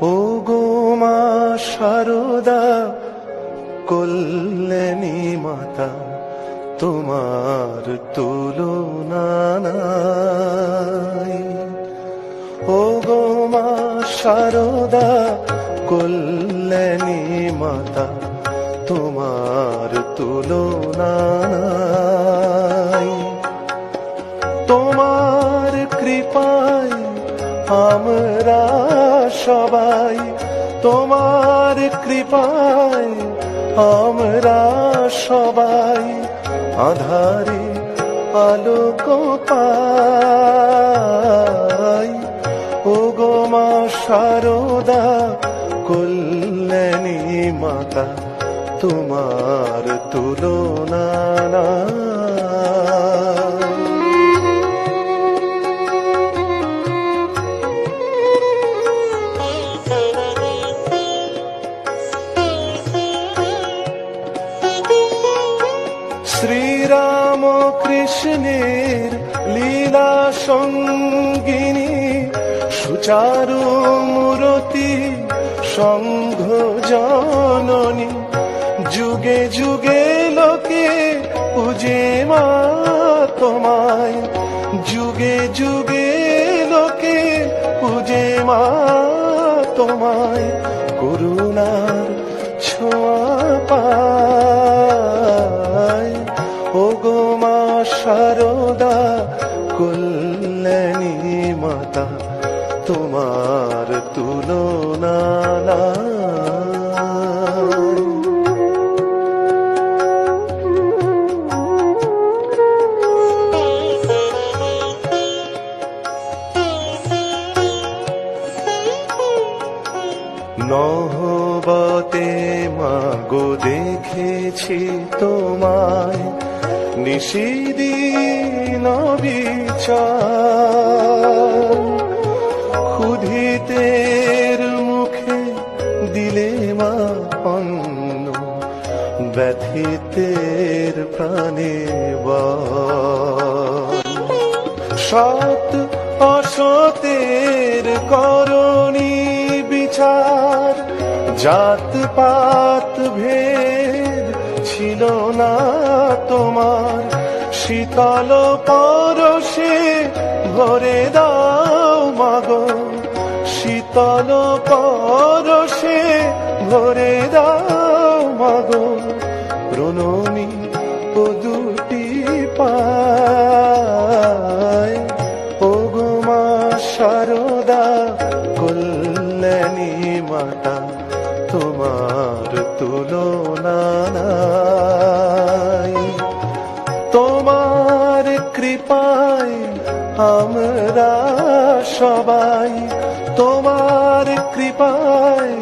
ও গো মা শারদা কল্যাণী মাতা, তোমার তুলনা ও গো মা শারদা কল্যাণী মাতা, তোমার তুলনা তোমার কৃপায় আমরা সবাই, তোমার কৃপায় আমরা সবাই আধারে আলোক পাই। ও গো মা শারদা কল্যাণী মাতা, তোমার তুলনা শ্রীরাম কৃষ্ণের লীলা সঙ্গিনী সুচারু মূরতি সংঘ জননী। যুগে যুগে লোকে পূজে মা তোমায়। যুগে যুগে লোকে পূজে মা তোমায়। করুণার ছোঁয়া শারদা কল্যাণী মাতা তোমার তুলনা নহবতে মাগো দেখেছি তোমায়। নিশিদিন বিচার। ক্ষুধিতের মুখে দিলে মা অন্ন, ব্যথিতের প্রাণে সৎ অসতের করণী বিচার জাত পাত ভেদ ছিল না তোমার। শীতল পরশে ভরে দাও মাগো। শীতল পরশে ভরে দাও মাগো। প্রণমী ও দুটি পায়। ও গো শারদা কল্যাণী মাতা তোমার তুলনা তোমার কৃপায় আমরা সবাই, তোমার কৃপায়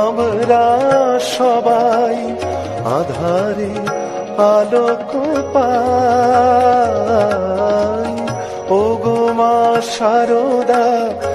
আমরা সবাই আধারে আলোক পাই। ও মা কল্যাণী